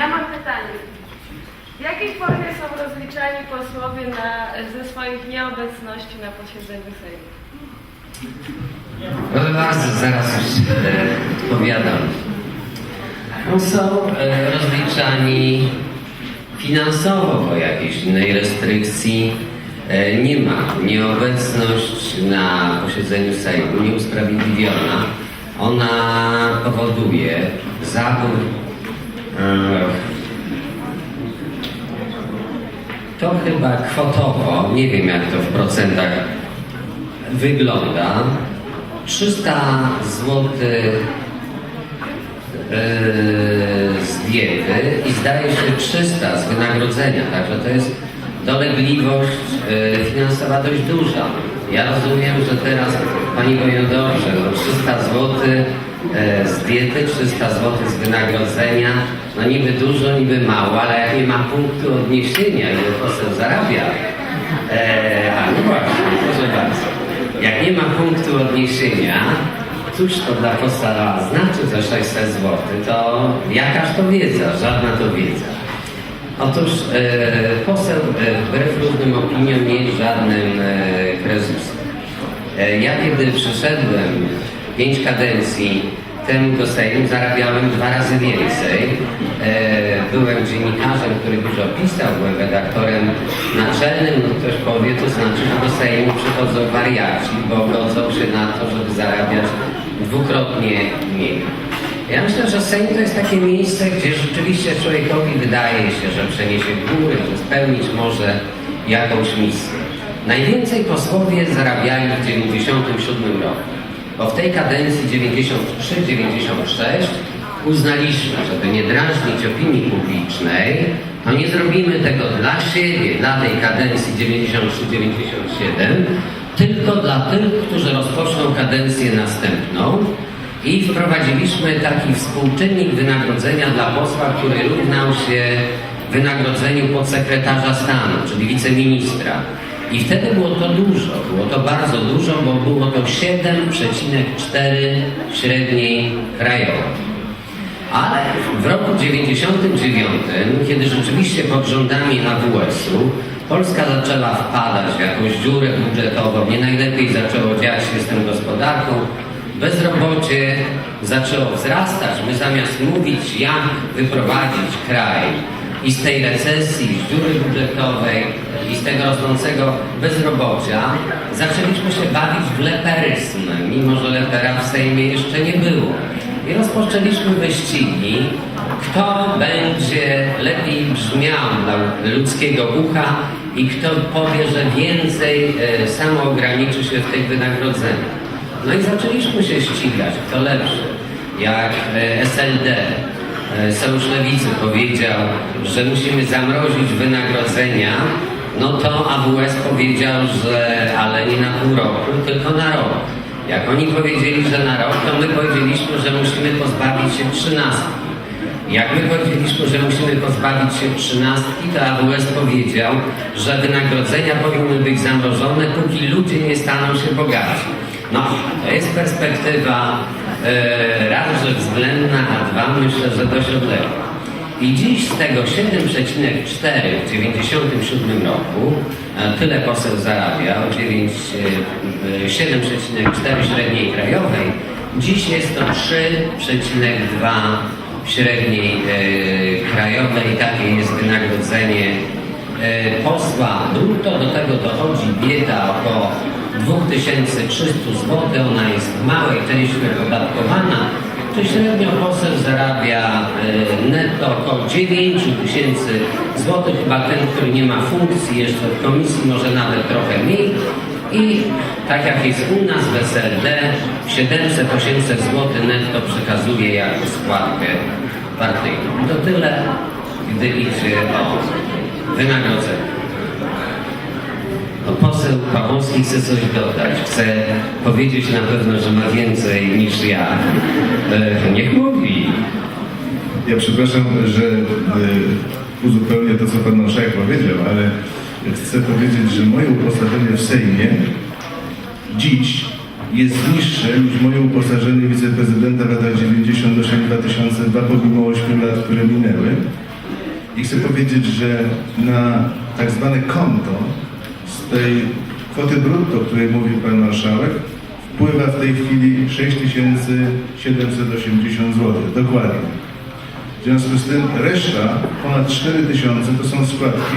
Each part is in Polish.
Ja mam pytanie. W jakiej formie są rozliczani posłowie na, ze swoich nieobecności na posiedzeniu Sejmu? Proszę bardzo, zaraz już e, odpowiadam. No są e, rozliczani finansowo, bo jakiejś innej restrykcji e, nie ma. Nieobecność na posiedzeniu Sejmu nieusprawiedliwiona. Ona powoduje zabór to chyba kwotowo, nie wiem jak to w procentach wygląda. 300 zł z diety i zdaje się 300 z wynagrodzenia, także to jest dolegliwość e, finansowa dość duża. Ja rozumiem, że teraz Pani Wojodorze, no 300 zł z diety, 300 zł z wynagrodzenia, no niby dużo, niby mało, ale jak nie ma punktu odniesienia, ile poseł zarabia, e, a no właśnie, proszę bardzo. Jak nie ma punktu odniesienia, cóż to dla posła znaczy za 600 zł, to jakaż to wiedza, żadna to wiedza. Otóż e, poseł e, wbrew różnym opiniom nie jest żadnym e. E, ja kiedy przyszedłem pięć kadencji temu do Sejmu, zarabiałem dwa razy więcej. E, byłem dziennikarzem, który dużo pisał, byłem redaktorem naczelnym, no ktoś powie, to znaczy, że do Sejmu przychodzą wariaci, bo godzą się na to, żeby zarabiać dwukrotnie mniej. Ja myślę, że Sejm to jest takie miejsce, gdzie rzeczywiście człowiekowi wydaje się, że przeniesie góry, że spełnić może jakąś misję. Najwięcej posłowie zarabiali w 97 roku, bo w tej kadencji 93-96 uznaliśmy, żeby nie drażnić opinii publicznej, to nie zrobimy tego dla siebie, dla tej kadencji 93-97, tylko dla tych, którzy rozpoczną kadencję następną i wprowadziliśmy taki współczynnik wynagrodzenia dla posła, który równał się wynagrodzeniu podsekretarza stanu, czyli wiceministra. I wtedy było to dużo, było to bardzo dużo, bo było to 7,4 średniej krajowej. Ale w roku 99, kiedy rzeczywiście pod rządami AWS-u Polska zaczęła wpadać w jakąś dziurę budżetową, nie najlepiej zaczęło dziać się z tą gospodarką, bezrobocie zaczęło wzrastać. My zamiast mówić, jak wyprowadzić kraj i z tej recesji, z dziury budżetowej i z tego rosnącego bezrobocia, zaczęliśmy się bawić w leperyzm, mimo że lepera w Sejmie jeszcze nie było. I rozpoczęliśmy wyścigi, kto będzie lepiej brzmiał dla ludzkiego ucha i kto powie, że więcej e, samo ograniczy się w tych wynagrodzeniach. No i zaczęliśmy się ścigać, kto lepszy. Jak e, SLD, Sojusz Lewicy powiedział, że musimy zamrozić wynagrodzenia, no to AWS powiedział, że ale nie na pół roku, tylko na rok. Jak oni powiedzieli, że na rok, to my powiedzieliśmy, że musimy pozbawić się trzynastki. Jak my powiedzieliśmy, że musimy pozbawić się trzynastki, to AWS powiedział, że wynagrodzenia powinny być zamrożone, póki ludzie nie staną się bogaci. No, to jest perspektywa e, raz, że względna, a dwa, myślę, że dość odległa. I dziś z tego 7,4 w 1997 roku, e, tyle poseł zarabiał, 9, e, e, 7,4 średniej krajowej, dziś jest to 3,2 średniej e, krajowej, takie jest wynagrodzenie e, posła. Brutto, do tego dochodzi bieda około 2300 zł, ona jest w małej części opodatkowana, to średnio poseł zarabia e, netto około 9 tysięcy złotych, chyba ten, który nie ma funkcji jeszcze w komisji, może nawet trochę mniej. I tak jak jest u nas w SLD, 700-800 zł netto przekazuje jako składkę partyjną. To tyle, gdy idzie o wynagrodzenie. No, poseł Pawłowski chce coś dodać. Chce powiedzieć na pewno, że ma więcej niż ja. E, niech mówi. Ja przepraszam, że y, uzupełnię to, co pan marszałek powiedział, ale chcę powiedzieć, że moje uposażenie w Sejmie dziś jest niższe niż moje uposażenie wiceprezydenta w latach 98-2002, pomimo 8 lat, które minęły. I chcę powiedzieć, że na tak zwane konto z tej kwoty brutto, o której mówił Pan Marszałek, wpływa w tej chwili 6780 zł. Dokładnie. W związku z tym reszta, ponad 4000 to są składki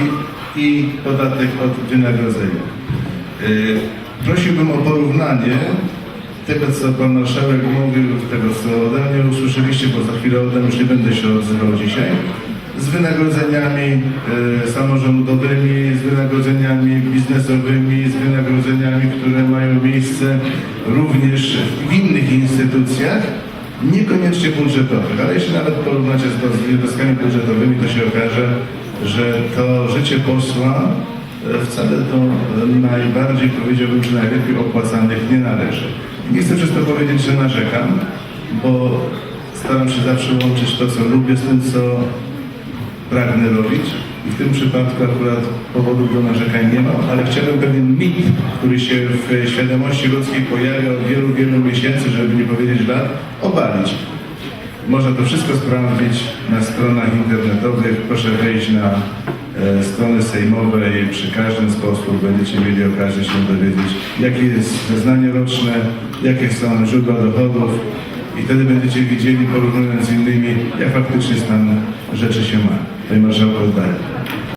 i podatek od wynagrodzenia. Yy, Prosiłbym o porównanie tego, co Pan Marszałek mówił, tego, co ode mnie usłyszeliście, bo za chwilę ode mnie już nie będę się odzywał dzisiaj, z wynagrodzeniami e, samorządowymi, z wynagrodzeniami biznesowymi, z wynagrodzeniami, które mają miejsce również w innych instytucjach, niekoniecznie budżetowych, ale jeśli nawet porównacie z jednostkami budżetowymi, to się okaże, że to życie posła e, wcale do najbardziej, powiedziałbym, że najlepiej opłacanych nie należy. Nie chcę przez to powiedzieć, że narzekam, bo staram się zawsze łączyć to, co lubię z tym, co pragnę robić. I w tym przypadku akurat powodów do narzekań nie mam, ale chciałbym pewien mit, który się w świadomości ludzkiej pojawia od wielu, wielu miesięcy, żeby nie powiedzieć lat, obalić. Można to wszystko sprawdzić na stronach internetowych. Proszę wejść na e, strony sejmowe i przy każdym z posłów będziecie mieli okazję się dowiedzieć, jakie jest zeznanie roczne, jakie są źródła dochodów i wtedy będziecie widzieli, porównując z innymi, jak faktycznie stan rzeczy się ma. Panie Marszałku, oddaję.